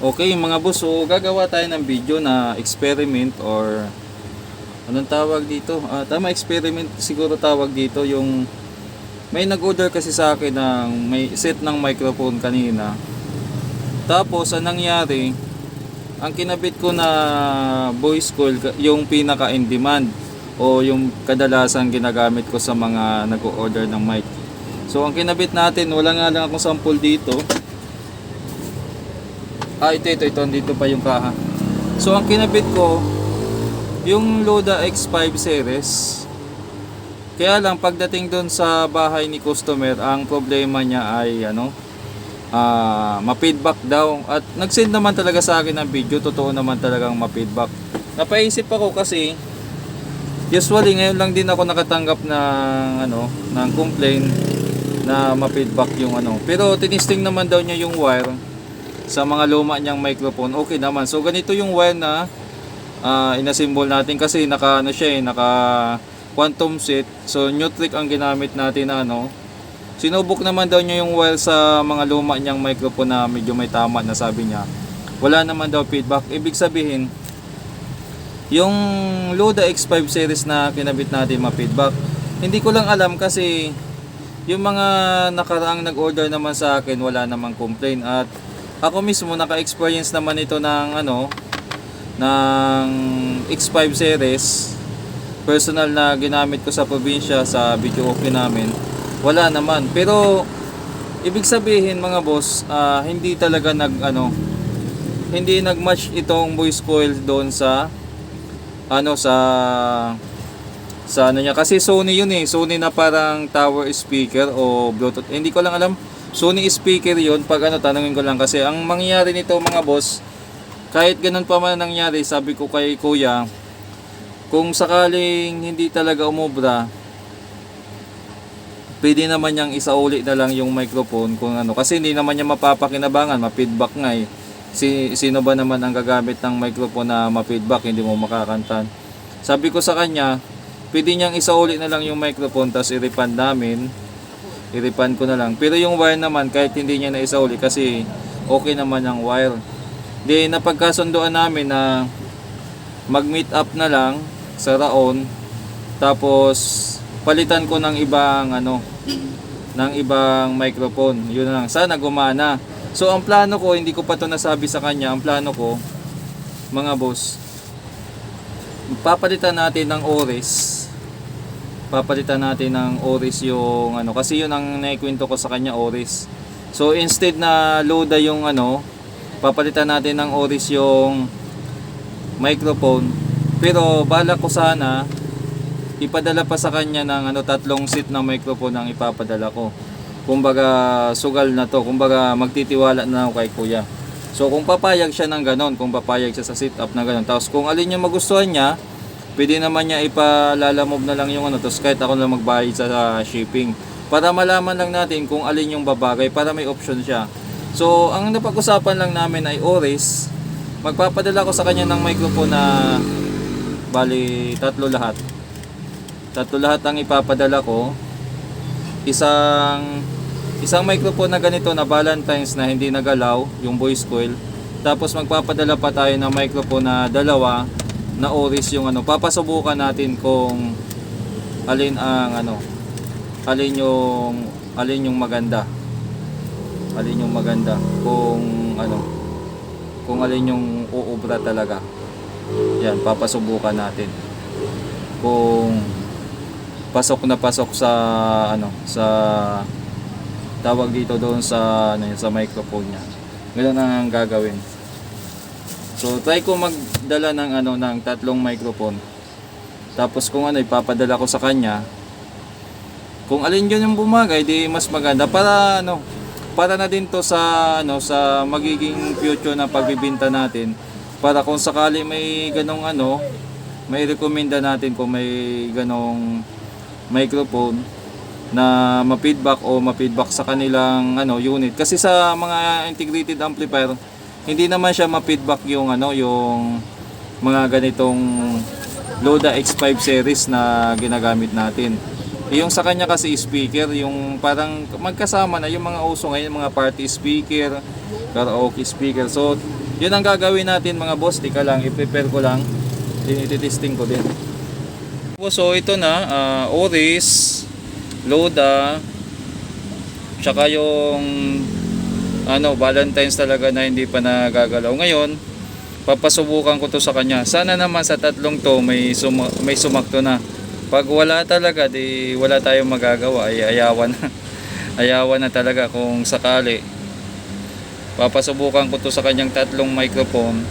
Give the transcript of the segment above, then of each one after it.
Okay mga boss, so gagawa tayo ng video na experiment or anong tawag dito? Ah, tama, experiment siguro tawag dito yung may nag-order kasi sa akin ng may set ng microphone kanina. Tapos ang nangyari, ang kinabit ko na voice call, yung pinaka in demand o yung kadalasan ginagamit ko sa mga nag-order ng mic. So ang kinabit natin, wala nga lang akong sample dito. Ah, ito, ito, ito. Dito pa yung kaha. So, ang kinabit ko, yung Loda X5 series. Kaya lang, pagdating doon sa bahay ni customer, ang problema niya ay, ano, ah, ma-feedback daw. At nag-send naman talaga sa akin ng video. Totoo naman talagang ma-feedback. Napaisip ako kasi, usually, ngayon lang din ako nakatanggap ng, ano, ng complaint na ma-feedback yung ano. Pero, tinisting naman daw niya yung wire sa mga luma niyang microphone, okay naman. So ganito yung wire na uh, inasimbol natin kasi naka ano siya eh, naka quantum set. So Nutric ang ginamit natin na ano. Sinubok naman daw niya yung wire sa mga luma niyang microphone na medyo may tama na sabi niya. Wala naman daw feedback. Ibig sabihin, yung Loda X5 series na kinabit natin ma-feedback. Hindi ko lang alam kasi yung mga nakaraang nag-order naman sa akin wala namang complaint at ako mismo naka-experience naman ito ng ano ng X5 series. Personal na ginamit ko sa probinsya sa video okay namin. Wala naman. Pero ibig sabihin mga boss ah, hindi talaga nag ano hindi nag-match itong voice coil doon sa ano sa sa ano niya. Kasi Sony yun eh. Sony na parang tower speaker o Bluetooth. Eh, hindi ko lang alam Sony speaker yon pag ano tanungin ko lang kasi ang mangyayari nito mga boss kahit ganun pa man nangyari sabi ko kay kuya kung sakaling hindi talaga umubra pwede naman niyang isauli na lang yung microphone kung ano. Kasi hindi naman niya mapapakinabangan ma-feedback nga eh. Si, sino ba naman ang gagamit ng microphone na ma-feedback hindi mo makakantan sabi ko sa kanya pwede niyang isauli na lang yung microphone tapos i-refund namin iripan ko na lang. Pero yung wire naman, kahit hindi niya na isauli kasi okay naman ang wire. Di napagkasunduan namin na mag-meet up na lang sa Raon. Tapos palitan ko ng ibang ano ng ibang microphone. Yun na lang. Sana gumana. So ang plano ko, hindi ko pa to nasabi sa kanya. Ang plano ko, mga boss, papalitan natin ng Ores papalitan natin ng Oris yung ano kasi yun ang naikwento ko sa kanya Oris. So instead na loada yung ano papalitan natin ng Oris yung microphone. Pero bala ko sana ipadala pa sa kanya ng ano tatlong seat na microphone ang ipapadala ko. Kumbaga sugal na to. Kumbaga magtitiwala na ako kay kuya. So kung papayag siya ng ganon kung papayag siya sa sit up na ganon. Tapos kung alin yung magustuhan niya pwede naman niya ipalalamob na lang yung ano tapos kahit ako lang magbayad sa sa shipping. Para malaman lang natin kung alin yung babagay para may option siya. So ang napag-usapan lang namin ay oris. Magpapadala ko sa kanya ng microphone na bali tatlo lahat. Tatlo lahat ang ipapadala ko. Isang isang microphone na ganito na Valentine's na hindi nagalaw yung voice coil. Tapos magpapadala pa tayo ng microphone na dalawa na oris yung ano papasubukan natin kung alin ang ano alin yung alin yung maganda. Alin yung maganda. Kung ano kung alin yung uubra talaga. Yan papasubukan natin. Kung pasok na pasok sa ano sa tawag dito doon sa ano sa microphone niya. Ganun ang gagawin So try ko magdala ng ano ng tatlong microphone. Tapos kung ano ipapadala ko sa kanya, kung alin yun yung bumagay, di mas maganda para ano, para na din to sa ano sa magiging future na pagbibenta natin. Para kung sakali may ganong ano, may rekomenda natin kung may ganong microphone na ma-feedback o ma-feedback sa kanilang ano unit. Kasi sa mga integrated amplifier, hindi naman siya ma-feedback yung ano yung mga ganitong Loda X5 series na ginagamit natin. Yung sa kanya kasi speaker, yung parang magkasama na yung mga uso ngayon, mga party speaker, karaoke speaker. So, yun ang gagawin natin mga boss. Di ka lang, i-prepare ko lang. Din ititesting ko din. So, ito na, ah, Oris, Loda, tsaka yung ano, Valentine's talaga na hindi pa nagagalaw. Ngayon, papasubukan ko to sa kanya. Sana naman sa tatlong to may, suma- may sumakto na. Pag wala talaga, di wala tayong magagawa. Ay, ayawan na. ayawan na talaga kung sakali. Papasubukan ko to sa kanyang tatlong microphone.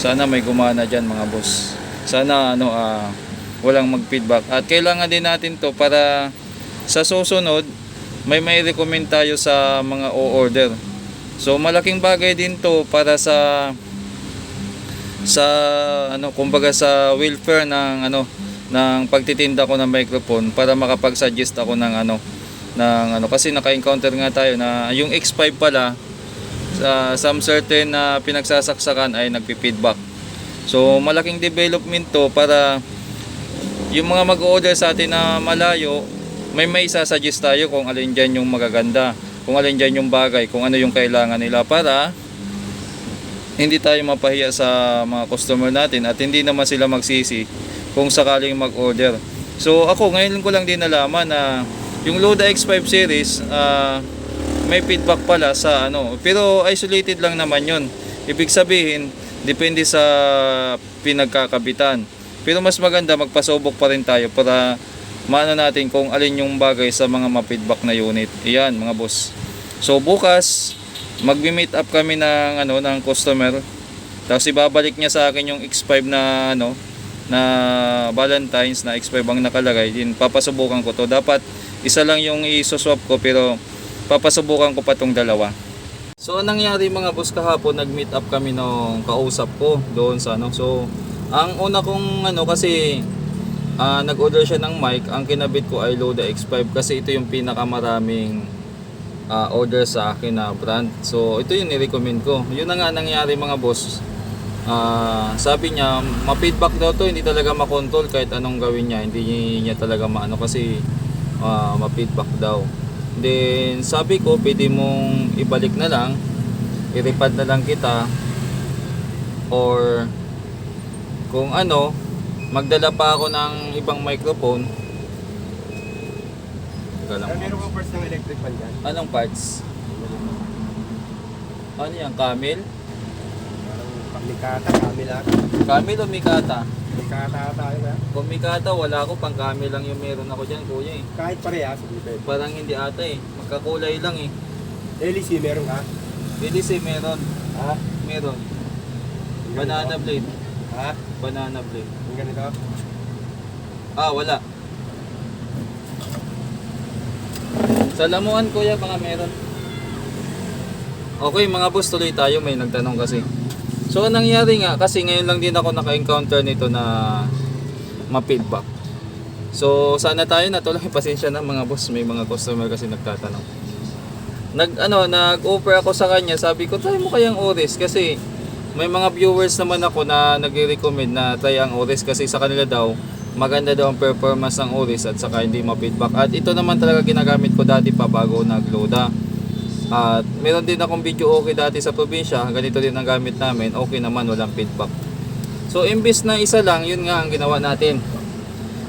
Sana may gumana dyan mga boss. Sana ano, ah, walang mag-feedback. At kailangan din natin to para sa susunod, may may recommend tayo sa mga o-order. So malaking bagay din to para sa sa ano kumbaga sa welfare ng ano ng pagtitinda ko ng microphone para makapag-suggest ako ng ano ng ano kasi naka-encounter nga tayo na yung X5 pala sa some certain na pinagsasaksakan ay nagpi-feedback. So malaking development to para yung mga mag-order sa atin na malayo, may may isasuggest tayo kung alin dyan yung magaganda, kung alin dyan yung bagay, kung ano yung kailangan nila para hindi tayo mapahiya sa mga customer natin at hindi naman sila magsisi kung sakaling mag-order. So ako ngayon ko lang din nalaman na yung Loda X5 series ah, may feedback pala sa ano pero isolated lang naman yon. Ibig sabihin depende sa pinagkakabitan. Pero mas maganda magpasubok pa rin tayo para maano natin kung alin yung bagay sa mga ma-feedback na unit. Iyan mga boss. So bukas magmi-meet up kami ng ano ng customer. Tapos ibabalik niya sa akin yung X5 na ano na Valentine's na X5 ang nakalagay. Din papasubukan ko to. Dapat isa lang yung i-swap ko pero papasubukan ko pa tong dalawa. So anong nangyari mga boss kahapon nag-meet up kami nung kausap ko doon sa ano. So ang una kong ano kasi ah, nag-order siya ng mic, ang kinabit ko ay Loda X5 kasi ito yung pinakamaraming ah, order sa akin na brand. So ito yung ni-recommend ko. Yun na nga nangyari mga boss. Ah, sabi niya, ma-feedback daw to, hindi talaga makontrol kahit anong gawin niya, hindi niya talaga maano kasi ah, ma-feedback daw. Then sabi ko, pwede mong ibalik na lang, i-refund na lang kita or kung ano, magdala pa ako ng ibang microphone. Teka lang. Meron kang parts ng electric fan dyan? Anong parts? Ano yan? Camel? Parang Mikata, Camila. Camel o Mikata? Mikata tayo ba? Kung Mikata, wala ako. Pang camel lang yung meron ako dyan, kuya eh. Kahit parehas, depende. Parang hindi ata eh. Magkakulay lang eh. LEC meron ka? Bilis eh, meron. Ha? Meron. Banana blade. Ha? Banana blade. Yung ganito? Ah, wala. Sa lamuan kuya, baka meron. Okay mga boss, tuloy tayo. May nagtanong kasi. So, ang nangyari nga, kasi ngayon lang din ako naka-encounter nito na ma-feedback. So, sana tayo na tuloy. Pasensya na mga boss. May mga customer kasi nagtatanong. Nag, ano, nag-offer ako sa kanya. Sabi ko, try mo kayang Oris. Kasi may mga viewers naman ako na nagre-recommend na try ang Oris. Kasi sa kanila daw, maganda daw ang performance ng Oris at saka hindi ma-feedback. At ito naman talaga ginagamit ko dati pa bago nag-loada. At meron din akong video okay dati sa probinsya, ganito din ang gamit namin, okay naman, walang feedback. So imbis na isa lang, yun nga ang ginawa natin.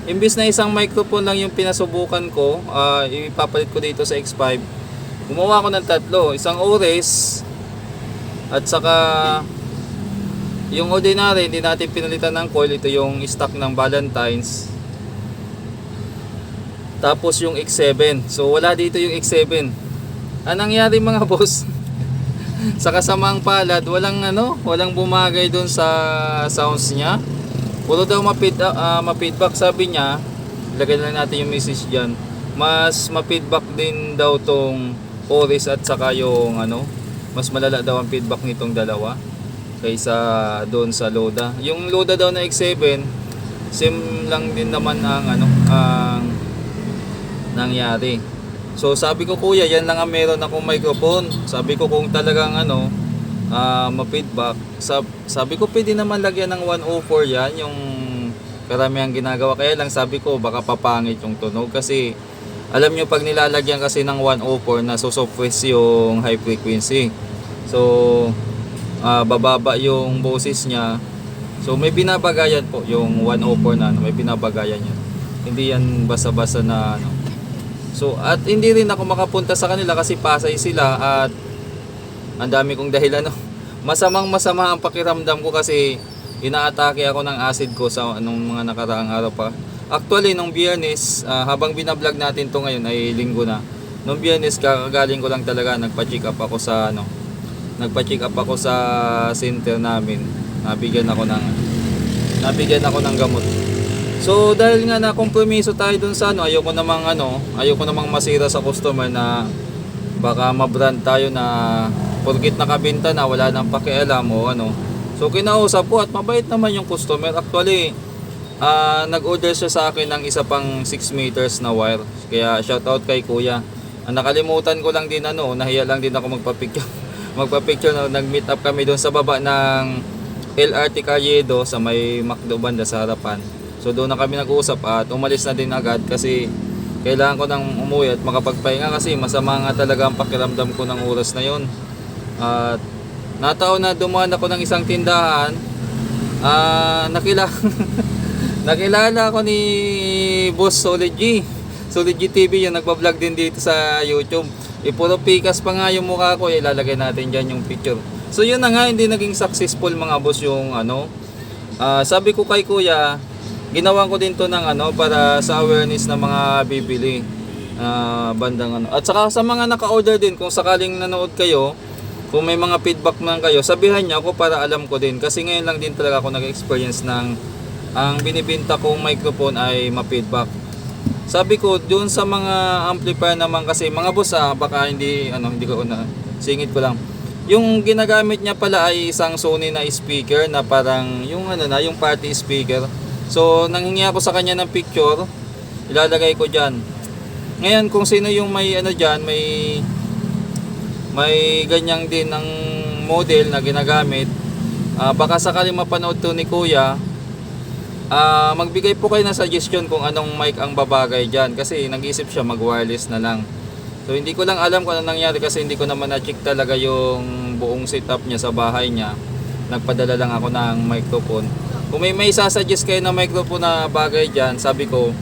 Imbis na isang microphone lang yung pinasubukan ko, ah, ipapalit ko dito sa X5. Gumawa ko ng tatlo, isang Ores at saka yung ordinary, hindi natin pinalitan ng coil, ito yung stock ng Valentine's. Tapos yung X7. So wala dito yung X7. Anong nangyari mga boss? sa kasamang palad, walang ano, walang bumagay doon sa sounds niya. Puro daw ma-feed, ah, ma-feedback sabi niya. Lagay na natin yung message diyan. Mas ma-feedback din daw tong Oris at saka yung ano, mas malala daw ang feedback nitong dalawa kaysa doon sa Loda. Yung Loda daw na X7, same lang din naman ang ano, ang nangyari. So sabi ko kuya, yan lang ang meron akong microphone. Sabi ko kung talagang ano, ah ma-feedback. Sab sabi ko pwede naman lagyan ng 104 yan, yung karamihan ginagawa. Kaya lang sabi ko baka papangit yung tunog kasi alam nyo pag nilalagyan kasi ng 104 na susuppress yung high frequency. So ah, bababa yung boses niya. So may binabagayan po yung 104 na ano, may binabagayan yan. Hindi yan basa-basa na ano. So at hindi rin ako makapunta sa kanila kasi Pasay sila at ang dami kong dahilan no. Masamang masama ang pakiramdam ko kasi inaatake ako ng acid ko sa anong mga nakaraang araw pa. Actually nung Biyernes, ah, habang binablog natin to ngayon ay linggo na. Nung Biyernes kakagaling ko lang talaga nagpa-check up ako sa ano. Nagpa-check up ako sa center namin. Nabigyan ako ng nabigyan ako ng gamot. So dahil nga na kompromiso tayo dun sa ano, ayoko namang ano, ayoko namang masira sa customer na baka mabrand tayo na porkit nakabenta na wala nang pakialam o ano. So kinausap ko at mabait naman yung customer. Actually, ah nag-order siya sa akin ng isa pang 6 meters na wire. Kaya shout out kay kuya. Ang nakalimutan ko lang din ano, nahiya lang din ako magpa-picture. Magpa-picture na nag-meet up kami doon sa baba ng LRT Calledo sa may McDo banda sa harapan. So doon na kami nag-uusap at umalis na din agad kasi kailangan ko nang umuwi at makapagpahinga kasi masama nga talaga ang pakiramdam ko ng oras na yon. At nataon na dumaan ako ng isang tindahan. Ah, nakila nakilala ako ni Boss Solid G. Solid G TV yung nagba-vlog din dito sa YouTube. E puro pikas pa nga yung mukha ko, ilalagay natin diyan yung picture. So yun na nga, hindi naging successful mga boss yung ano. Ah, sabi ko kay kuya, ginawan ko din to ng ano para sa awareness ng mga bibili ah, bandang ano. At saka sa mga naka-order din kung sakaling nanood kayo, kung may mga feedback man kayo, sabihan niyo ako para alam ko din kasi ngayon lang din talaga ako nag-experience ng ang binibenta kong microphone ay ma-feedback. Sabi ko doon sa mga amplifier naman kasi mga boss ah, baka hindi ano hindi ko na singit ko lang. Yung ginagamit niya pala ay isang Sony na speaker na parang yung ano na yung party speaker. So nanghingi ako sa kanya ng picture, ilalagay ko diyan. Ngayon kung sino yung may ano diyan, may may ganyang din ng model na ginagamit. Ah, baka sakaling mapanood to ni Kuya, ah magbigay po kayo ng suggestion kung anong mic ang babagay dyan kasi nag-isip siya mag-wireless na lang. So hindi ko lang alam kung ano nangyari kasi hindi ko naman na-check talaga yung buong setup niya sa bahay niya. Nagpadala lang ako ng microphone. Kung may may sasuggest kayo na microphone na bagay dyan, sabi ko,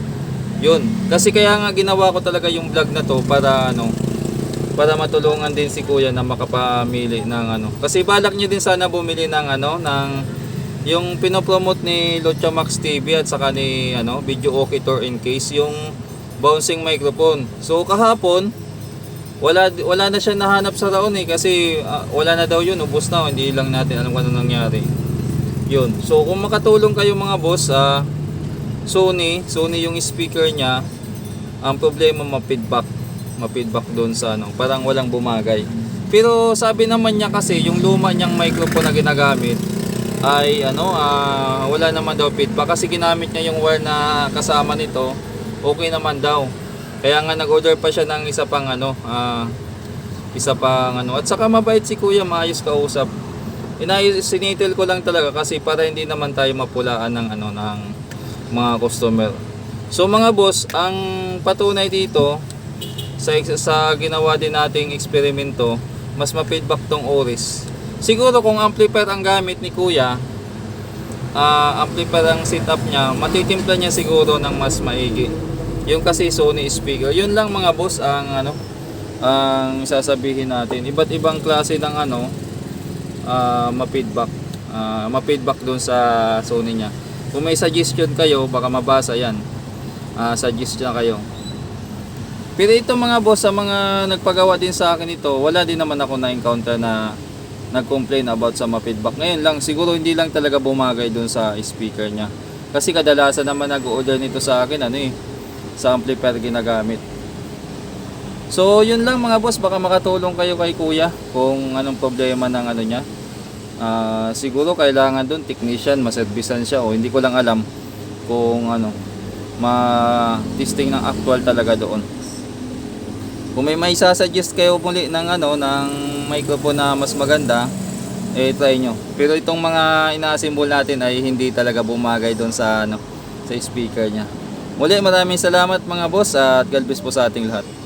yun. Kasi kaya nga ginawa ko talaga yung vlog na to para ano, para matulungan din si Kuya na makapamili ng ano. Kasi balak niya din sana bumili ng ano, ng yung pinopromote ni Lucha Max TV at saka ni ano, Video Okay Tour in case yung bouncing microphone. So kahapon wala wala na siya nahanap sa raon eh kasi ah, wala na daw yun, ubos na, hindi lang natin alam kung ano nangyari. Yun. So kung makatulong kayo mga boss, ah Sony, Sony yung speaker niya, ang problema ma-feedback, ma-feedback doon sa ano, parang walang bumagay. Pero sabi naman niya kasi yung luma niyang microphone na ginagamit ay ano, ah, wala naman daw feedback kasi ginamit niya yung wire na kasama nito, okay naman daw. Kaya nga nag-order pa siya ng isa pang ano, ah, isa pang ano. At saka mabait si Kuya, maayos kausap. Inayos, sinitil ko lang talaga kasi para hindi naman tayo mapulaan ng ano ng mga customer. So mga boss, ang patunay dito sa sa ginawa din nating eksperimento, mas ma-feedback tong Oris. Siguro kung amplifier ang gamit ni Kuya, ah amplifier ang setup niya, matitimpla niya siguro ng mas maigi. Yung kasi Sony speaker, yun lang mga boss ang ano ang sasabihin natin. Iba't ibang klase ng ano ah ma-feedback. Ah, ma-feedback doon sa Sony niya. Kung may suggestion kayo, baka mabasa 'yan. Ah, suggest na kayo. Pero ito mga boss, sa mga nagpagawa din sa akin ito, wala din naman ako na-encounter na nag-complain about sa ma-feedback. Ngayon lang, siguro hindi lang talaga bumagay doon sa speaker niya. Kasi kadalasan naman nag-order nito sa akin, ano eh, sa amplifier ginagamit. So, yun lang mga boss, baka makatulong kayo kay kuya kung anong problema ng ano niya. Ah, siguro kailangan doon technician, maservisan siya o hindi ko lang alam kung ano, ma-testing ng actual talaga doon. Kung may may sasuggest kayo muli ng ano ng microphone na mas maganda, eh try nyo. Pero itong mga ina-assemble natin ay hindi talaga bumagay doon sa ano sa speaker niya. Muli maraming salamat mga boss at God po sa ating lahat.